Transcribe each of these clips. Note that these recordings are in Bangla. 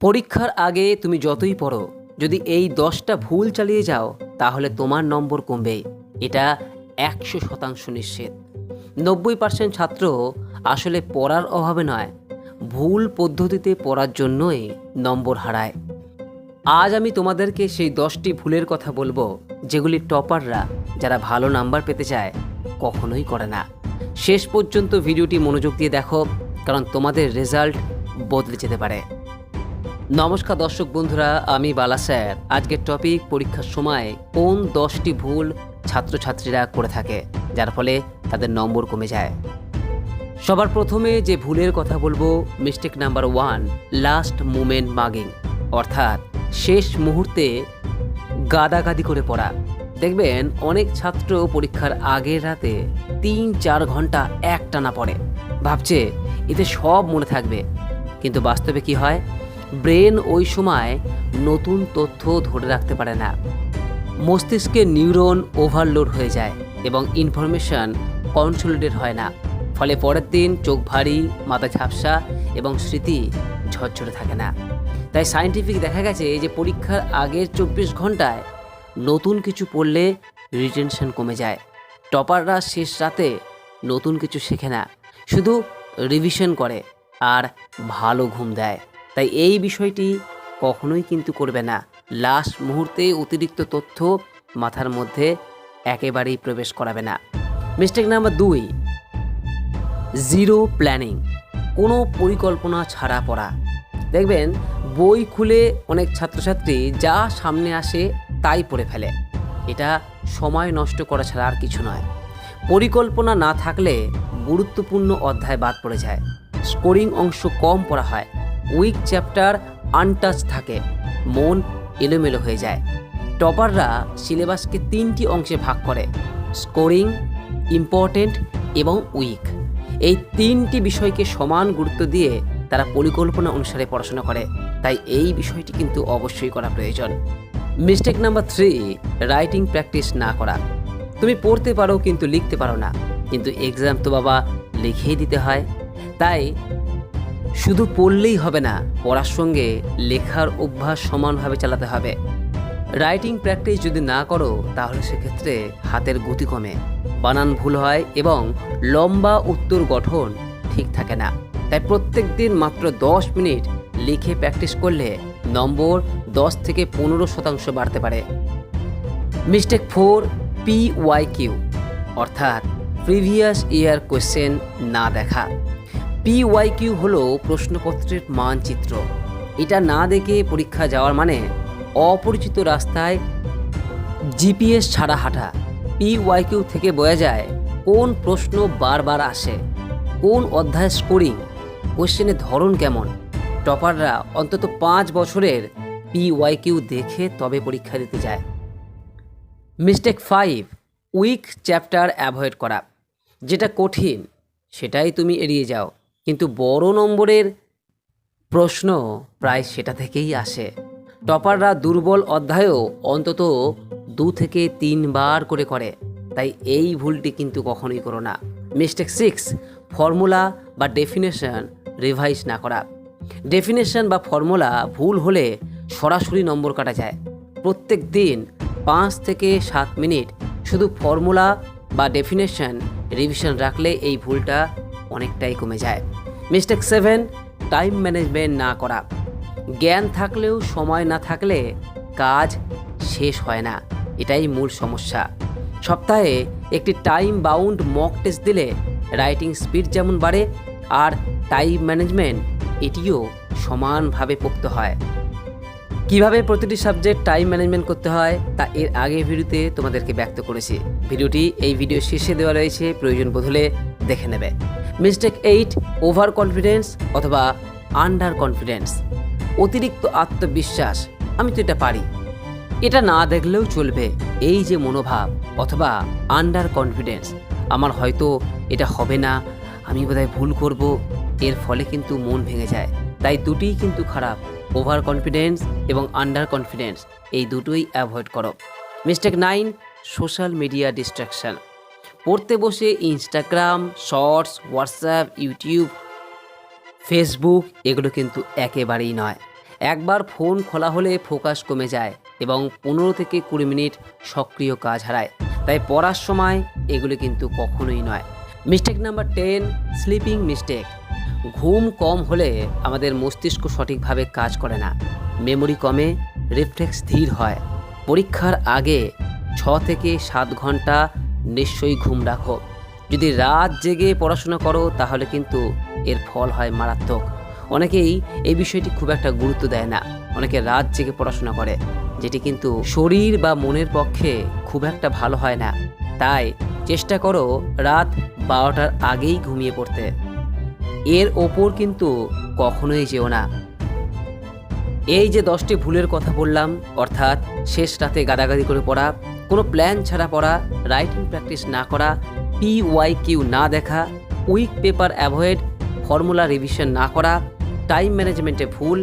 পরীক্ষার আগে তুমি যতই পড়ো, যদি এই দশটা ভুল চালিয়ে যাও, তাহলে তোমার নম্বর কমবে। এটা একশো শতাংশ নিশ্চিত। নব্বই পার্সেন্ট ছাত্র আসলে পড়ার অভাবে নয়, ভুল পদ্ধতিতে পড়ার জন্যই নম্বর হারায়। আজ আমি তোমাদেরকে সেই দশটি ভুলের কথা বলব, যেগুলি টপাররা যারা ভালো নাম্বার পেতে চায়, কখনোই করে না। শেষ পর্যন্ত ভিডিওটি মনোযোগ দিয়ে দেখো, কারণ তোমাদের রেজাল্ট বদলে যেতে পারে। নমস্কার দর্শক বন্ধুরা, আমি বালা স্যার। আজকের টপিক পরীক্ষার সময় কোন দশটি ভুল ছাত্রছাত্রীরা করে থাকে, যার ফলে তাদের নম্বর কমে যায়। সবার প্রথমে যে ভুলের কথা বলব mistake number one last moment mugging অর্থাৎ শেষ মুহূর্তে গাদাগাদি করে পড়া। দেখবেন, অনেক ছাত্র পরীক্ষার আগের রাতে তিন চার ঘণ্টা একটানা পড়ে। ভাবছে, এতে সব মনে থাকবে। কিন্তু বাস্তবে কি হয়? ব্রেন ওই সময় নতুন তথ্য ধরে রাখতে পারে না। মস্তিষ্কে নিউরন ওভারলোড হয়ে যায় এবং ইনফরমেশন কনসোলিডেট হয় না। ফলে পরের দিন চোখ ভারী, মাথা ঝাপসা এবং স্মৃতি ঝরঝরে থাকে না। তাই সায়েন্টিফিক দেখা গেছে যে পরীক্ষার আগের চব্বিশ ঘন্টায় নতুন কিছু পড়লে রিটেনশন কমে যায়। টপাররা শেষ রাতে নতুন কিছু শেখে না। শুধু রিভিশন করে আর ভালো ঘুম দেয়। তাই এই বিষয়টি কখনোই কিন্তু করবে না। লাস্ট মুহূর্তে অতিরিক্ত তথ্য মাথার মধ্যে একেবারেই প্রবেশ করাবে না। মিস্টেক নাম্বার দুই, জিরো প্ল্যানিং, কোনো পরিকল্পনা ছাড়া পড়া। দেখবেন, বই খুলে অনেক ছাত্রছাত্রী যা সামনে আসে তাই পড়ে ফেলে। এটা সময় নষ্ট করা ছাড়া আর কিছু নয়। পরিকল্পনা না থাকলে গুরুত্বপূর্ণ অধ্যায় বাদ পড়ে যায়। স্কোরিং অংশ কম পড়া হয়। উইক চ্যাপ্টার আনটাচ থাকে, মন এলোমেলো হয়ে যায়। টপাররা সিলেবাসকে তিনটি অংশে ভাগ করে স্কোরিং ইম্পর্টেন্ট এবং উইক এই তিনটি বিষয়কে সমান গুরুত্ব দিয়ে তারা পরিকল্পনা অনুসারে পড়াশোনা করে, তাই এই বিষয়টি কিন্তু অবশ্যই করা প্রয়োজন। Mistake number three writing practice না করা। তুমি পড়তে পারো কিন্তু লিখতে পারো না, কিন্তু এক্সাম তো বাবা লিখেই দিতে হয়। তাই শুধু পড়লেই হবে না, পড়ার সঙ্গে লেখার অভ্যাস সমানভাবে চালাতে হবে। রাইটিং প্র্যাকটিস যদি না করো, তাহলে সেক্ষেত্রে হাতের গতি কমে, বানান ভুল হয় এবং লম্বা উত্তর গঠন ঠিক থাকে না। তাই প্রত্যেক দিন মাত্র দশ মিনিট লিখে প্র্যাকটিস করলে নম্বর দশ থেকে পনেরো শতাংশ বাড়তে পারে। Mistake four, P Y Q, অর্থাৎ প্রিভিয়াস ইয়ার কোয়েশ্চেন না দেখা। পিওয়াই কিউ হলো প্রশ্নপত্রের মানচিত্র। এটা না দেখে পরীক্ষা যাওয়ার মানে অপরিচিত রাস্তায় জিপিএস ছাড়া হাঁটা। পিওয়াই কিউ থেকে বোঝা যায় কোন প্রশ্ন বারবার আসে, কোন অধ্যায় স্কোরিং কোশ্চেনের ধরন কেমন। টপাররা অন্তত পাঁচ বছরের পিওয়াই কিউ দেখে তবে পরীক্ষা দিতে যায়। Mistake five weak chapter avoid করা। যেটা কঠিন, সেটাই তুমি এড়িয়ে যাও। কিন্তু বড় নম্বরের প্রশ্ন প্রায় সেটা থেকেই আসে। টপাররা দুর্বল অধ্যায়ও অন্তত দু থেকে তিনবার করে করে, তাই এই ভুলটি কিন্তু কখনোই করো না। মিস্টেক সিক্স, ফর্মুলা বা ডেফিনেশন রিভাইজ না করা। ডেফিনেশন বা ফর্মুলা ভুল হলে সরাসরি নম্বর কাটা যায়। প্রত্যেক দিন পাঁচ থেকে সাত মিনিট শুধু ফর্মুলা বা ডেফিনেশন রিভিশন রাখলে এই ভুলটা অনেকটাই কমে যায়। মিস্টেক সেভেন, টাইম ম্যানেজমেন্ট না করা। জ্ঞান থাকলেও সময় না থাকলে কাজ শেষ হয় না। এটাই মূল সমস্যা। সপ্তাহে একটি টাইম বাউন্ড মক টেস্ট দিলে রাইটিং স্পিড যেমন বাড়ে আর টাইম ম্যানেজমেন্ট এটিও সমানভাবে পোক্ত হয়। কীভাবে প্রতিটি সাবজেক্ট টাইম ম্যানেজমেন্ট করতে হয় তা এর আগের ভিডিওতে তোমাদেরকে ব্যক্ত করেছি। ভিডিওটি এই ভিডিও শেষে দেওয়া রয়েছে। প্রয়োজন বোধ হলে দেখে নেবে। মিস্টেক এইট ওভার কনফিডেন্স অথবা আন্ডার কনফিডেন্স অতিরিক্ত আত্মবিশ্বাস, আমি তো এটা পারি। এটা না দেখলেও চলবে, এই যে মনোভাব অথবা আন্ডার কনফিডেন্স আমার হয়তো এটা হবে না, আমি বোধহয় ভুল করব, এর ফলে কিন্তু মন ভেঙে যায়। তাই দুটিই কিন্তু খারাপ ওভার কনফিডেন্স এবং আন্ডার কনফিডেন্স এই দুটোই অ্যাভয়েড করো। Mistake nine social media distraction পড়তে বসে Instagram shorts WhatsApp YouTube Facebook এগুলো কিন্তু একেবারেই নয়। একবার ফোন খোলা হলে ফোকাস কমে যায় এবং পনেরো থেকে কুড়ি মিনিট সক্রিয় কাজ হারায়। তাই পড়ার সময় এগুলো কিন্তু কখনোই নয়। Mistake number ten sleeping mistake ঘুম কম হলে আমাদের মস্তিষ্ক সঠিকভাবে কাজ করে না। মেমোরি কমে রিফ্লেক্স ধীর হয়। পরীক্ষার আগে ছ থেকে সাত ঘণ্টা নিশ্চয়ই ঘুম রাখো। যদি রাত জেগে পড়াশোনা করো, তাহলে কিন্তু এর ফল হয় মারাত্মক। অনেকেই এই বিষয়টি খুব একটা গুরুত্ব দেয় না। অনেকে রাত জেগে পড়াশোনা করে, যেটি কিন্তু শরীর বা মনের পক্ষে খুব একটা ভালো হয় না। তাই চেষ্টা করো রাত বারোটার আগেই ঘুমিয়ে পড়তে। এর ওপর কিন্তু কখনোই যেও না। এই যে দশটি ভুলের কথা বললাম, অর্থাৎ শেষ রাতে গাদাগাদি করে পড়া, কোনো প্ল্যান ছাড়া পড়া রাইটিং প্র্যাকটিস না করা পি ওয়াই কিউ না দেখা weak paper avoid formula revision না করা টাইম ম্যানেজমেন্টে ভুল,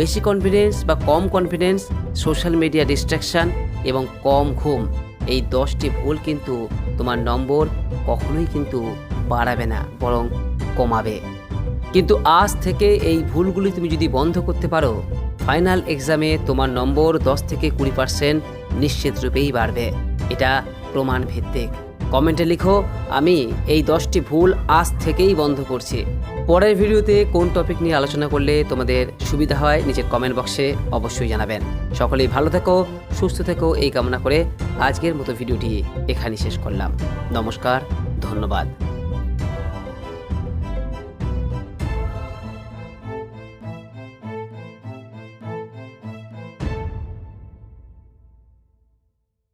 বেশি কনফিডেন্স বা কম কনফিডেন্স সোশ্যাল মিডিয়া ডিস্ট্রাকশন এবং কম ঘুম, এই দশটি ভুল কিন্তু তোমার নম্বর কখনোই কিন্তু বাড়াবে না, বরং কমাবে। কিন্তু আজ থেকে এই ভুলগুলি তুমি যদি বন্ধ করতে পারো ফাইনাল এক্সামে তোমার নম্বর দশ থেকে কুড়ি পার্সেন্ট নিশ্চিত রূপেই বাড়বে। এটা প্রমাণ ভিত্তিক। কমেন্টে লিখো, আমি এই দশটি ভুল আজ থেকেই বন্ধ করছি। পরের ভিডিওতে কোন টপিক নিয়ে আলোচনা করলে তোমাদের সুবিধা হয় নিজের কমেন্ট বক্সে অবশ্যই জানাবেন। সকলেই ভালো থেকো, সুস্থ থেকো, এই কামনা করে আজকের মতো ভিডিওটি এখানেই শেষ করলাম। নমস্কার, ধন্যবাদ।